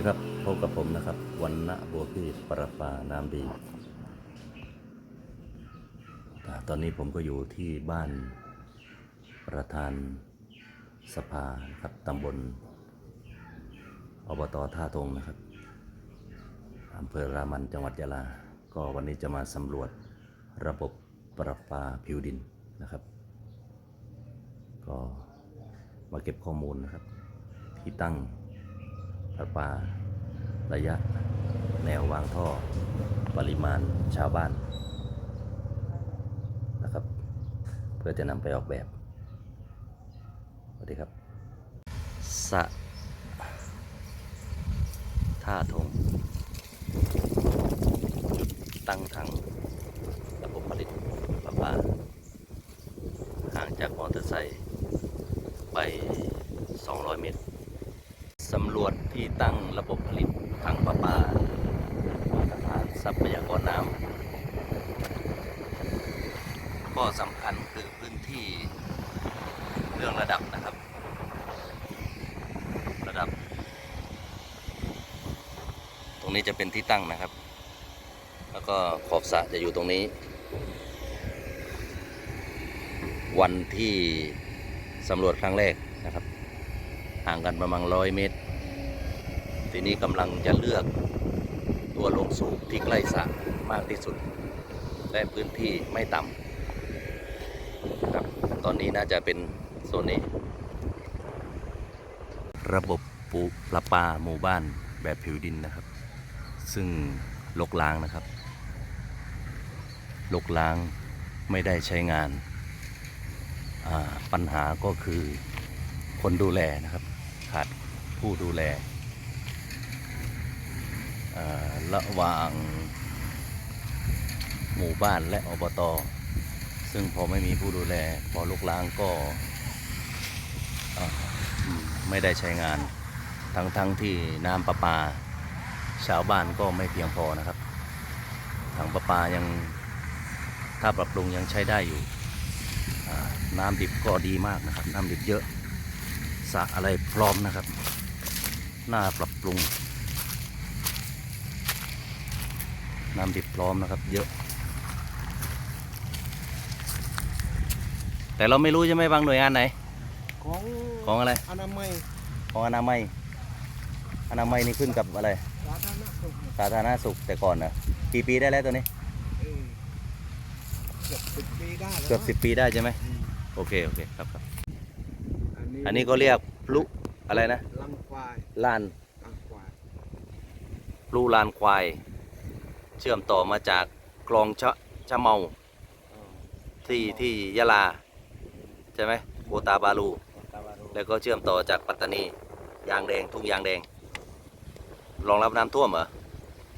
ดีครับพบกับผมนะครับวันณะบัวพี่ประปาน้ำดี ตอนนี้ผมก็อยู่ที่บ้านประธานสภาครับตำบลอบตท่าทงนะครับอำเภอรามันจังหวัดยะลา ก็วันนี้จะมาสำรวจระบบประปาผิวดินนะครับ ก็มาเก็บข้อมูลนะครับ ที่ตั้ง ประปา ระยะ แนววางท่อ ปริมาณชาวบ้านนะครับ เพื่อจะนำไปออกแบบสวัสดีครับสะท่าทงจุดตั้งถังระบบผลิตประปาห่างจากมอเตอร์ไซค์ไป 200 เมตร สำรวจที่ตั้งระบบผลิตถังประปามาตรฐานทรัพยากรน้ำข้อสำคัญคือพื้นที่เรื่องระดับนะครับ ระดับ ตรงนี้จะเป็นที่ตั้งนะครับ แล้วก็ขอบสระจะอยู่ตรงนี้ วันที่สำรวจครั้งแรกนะครับ ห่างกันประมาณร้อยเมตร ทีนี้กำลังจะเลือกตัวลงสูบที่ใกล้สระมากที่สุด และพื้นที่ไม่ต่ำครับตอนนี้น่าจะเป็นโซนนี้ ระบบปูประปาหมู่บ้านแบบผิวดินนะครับ ซึ่งลกล้างนะครับ ลกล้างไม่ได้ใช้งาน ปัญหาก็คือคนดูแลนะครับ ขาดผู้ดูแล ระหว่างหมู่บ้านและอบต ซึ่งพอไม่มีผู้ดูแล พอลุกล้างก็ไม่ได้ใช้งาน ทั้งทั้งที่น้ำประปา ชาวบ้านก็ไม่เพียงพอนะครับถังประปายังถ้าปรับปรุงยังใช้ได้อยู่ น้ำดิบก็ดีมากนะครับ น้ำดิบเยอะสระอะไรพร้อมนะครับ น่าปรับปรุง น้ำดิบพร้อมนะครับ เยอะ แต่เราไม่รู้ใช่ไหมบางหน่วยงานไหน ของของอะไร อนามัยของอนามัย อนามัยนี่ขึ้นกับอะไร สาธารณสุขสาธารณสุขแต่ก่อนนะกี่ปีได้แล้วตัวนี้ เออเกือบสิบปีได้แล้วเกือบสิบปีได้ใช่ไหมอืมโอเคโอเคครับครับ อันนี้อันนี้ก็เรียกพลุอะไรนะ ลังควายลาน ลังควาย พลูลานควาย เชื่อมต่อมาจากคลองชะชะเมาอ๋อที่ที่ยะลา ใช่ไหมโกตาบาลูตาบาโรแล้วก็เชื่อมต่อจากปัตตานียางแดงทุ่งยางแดงรองรับน้ำท่วมเหรอ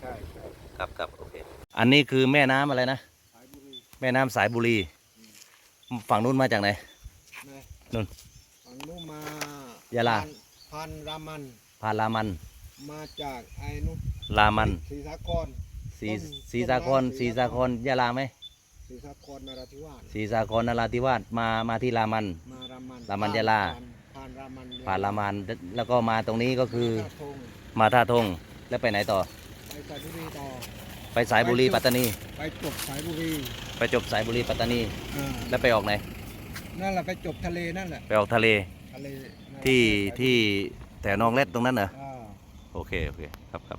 ใช่ใช่ครับครับโอเคอันนี้คือแม่น้ำอะไรนะสายบุรีแม่น้ำสายบุรี ฝั่งนู้นมาจากไหนนะนู่นฝั่งนู้นมายะลาพันพันรามันพาลามัน มาจากไอ้นู้นลามันศรีสาคร สีต้นสีสาครต้นน้ำสีสาครยะลาไหมศรีสาครนราธิวาสสีสาครนราธิวาสมามาที่ลามันมารามันรามันยะลาผ่านรามันผ่านลามันแล้วก็มาตรงนี้ก็คือท่าทงมาท่าทงแล้วไปไหนต่อ ไปสายบุรีต่อไปสายบุรีปัตตานี ไปจบสายบุรีไปจบสายบุรีปัตตานีอ่าแล้วไปออกไหนนั่นแหละไปจบทะเลนั่นแหละไปออกทะเลทะเลนั่นแหละที่สายบุรีที่แถวนองเล็ดตรงนั้นเหรออ่าโอเคโอเคครับครับ